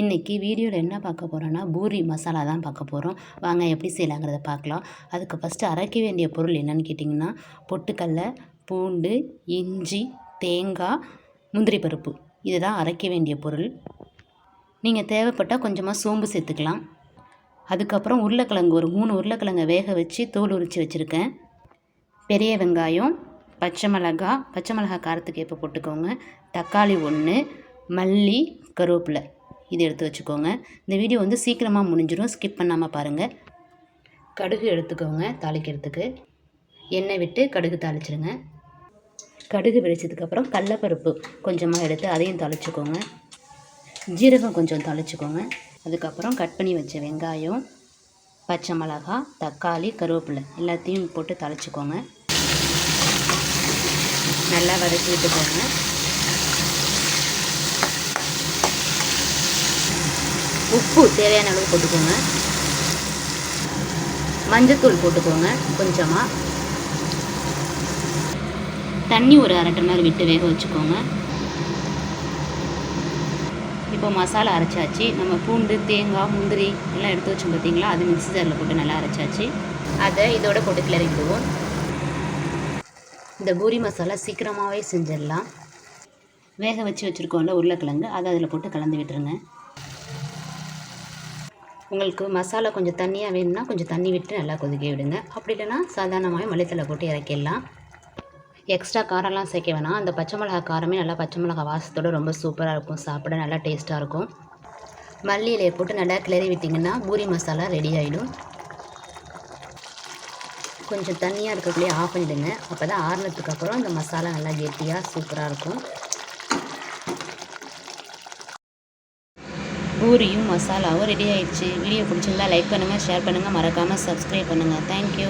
இன்றைக்கி வீடியோவில் என்ன பார்க்க போகிறோன்னா பூரி மசாலா தான் பார்க்க போகிறோம் வாங்க எப்படி செய்யலாங்கிறத பார்க்கலாம். அதுக்கு ஃபஸ்ட்டு அரைக்க வேண்டிய பொருள் என்னன்னு கேட்டிங்கன்னா பொட்டுக்கடலை பூண்டு இஞ்சி தேங்காய் முந்திரி பருப்பு. இதுதான் அரைக்க வேண்டிய பொருள். நீங்கள் தேவைப்பட்டால் கொஞ்சமாக சோம்பு சேர்த்துக்கலாம். அதுக்கப்புறம் உருளைக்கிழங்கு ஒரு மூணு உருளைக்கிழங்கை வேக வச்சு தோல் உரித்து வச்சுருக்கேன். பெரிய வெங்காயம் பச்சை மிளகா பச்சை மிளகா காரத்துக்கு எப்போ போட்டுக்கோங்க. தக்காளி ஒன்று மல்லி கருவேப்பிலை. இது எடுத்து வச்சுக்கோங்க. இந்த வீடியோ வந்து சீக்கிரமாக முடிஞ்சிடும் ஸ்கிப் பண்ணாமல் பாருங்கள் கடுகு எடுத்துக்கோங்க தாளிக்கிறதுக்கு. எண்ணெய் விட்டு கடுகு தாளிச்சிடுங்க கடுகு வெடிச்சதுக்கப்புறம் கடலப்பருப்பு கொஞ்சமாக எடுத்து அதையும் தாளிச்சுக்கோங்க. ஜீரகம் கொஞ்சம் தாளிச்சுக்கோங்க. அதுக்கப்புறம் கட் பண்ணி வச்ச வெங்காயம் பச்சை மிளகா தக்காளி கருவேப்பிலை எல்லாத்தையும் போட்டு தாளிச்சுக்கோங்க. நல்லா வதக்கி விட்டுக்கோங்க உப்பு தேவையான அளவு போட்டுக்கோங்க. மஞ்சத்தூள் போட்டுக்கோங்க கொஞ்சமாக தண்ணி ஒரு அரை டம்ளர் விட்டு வேக வச்சுக்கோங்க. இப்போ மசாலா அரைச்சாச்சு. நம்ம பூண்டு தேங்காய் முந்திரி எல்லாம் எடுத்து வச்சோம் பார்த்தீங்களா அது மிக்ஸி ஜாரில் போட்டு நல்லா அரைச்சாச்சு. அதை இதோட போட்டு கிளறி விடுவோம் இந்த பூரி மசாலா சீக்கிரமாகவே செஞ்சிடலாம். வேக வச்சு வச்சுருக்கோம்ல உருளைக்கிழங்கு அதை அதில் போட்டு கலந்து விட்டுருங்க. உங்களுக்கு மசாலா கொஞ்சம் தண்ணியாக வேணும்னா கொஞ்சம் தண்ணி விட்டு நல்லா கொதிக்க விடுங்க. அப்படி இல்லைன்னா சாதாரணமாகவே மல்லித்தலை போட்டு இறக்கிடலாம். எக்ஸ்ட்ரா காரம்லாம் சேர்க்க வேணாம். அந்த பச்சை மிளகா காரமே நல்லா பச்சை மிளகா வாசத்தோட ரொம்ப சூப்பராக இருக்கும். சாப்பிட நல்லா டேஸ்ட்டாக இருக்கும். மல்லி இலையை போட்டு நல்லா கிளறி விட்டிங்கன்னா பூரி மசாலா ரெடி ஆகிடும் கொஞ்சம் தண்ணியாக இருக்கக்குள்ளேயே ஆஃப் பண்ணிவிடுங்க அப்போ தான் ஆறுனதுக்கு அப்புறம் மசாலா நல்லா கெட்டியாக சூப்பராக இருக்கும். பூரியும் மசாலாவும் ரெடி ஆயிடுச்சு. வீடியோ பிடிச்சிருந்தா லைக் பண்ணுங்கள் ஷேர் பண்ணுங்கள் மறக்காமல் சப்ஸ்கிரைப் பண்ணுங்கள் தேங்க்யூ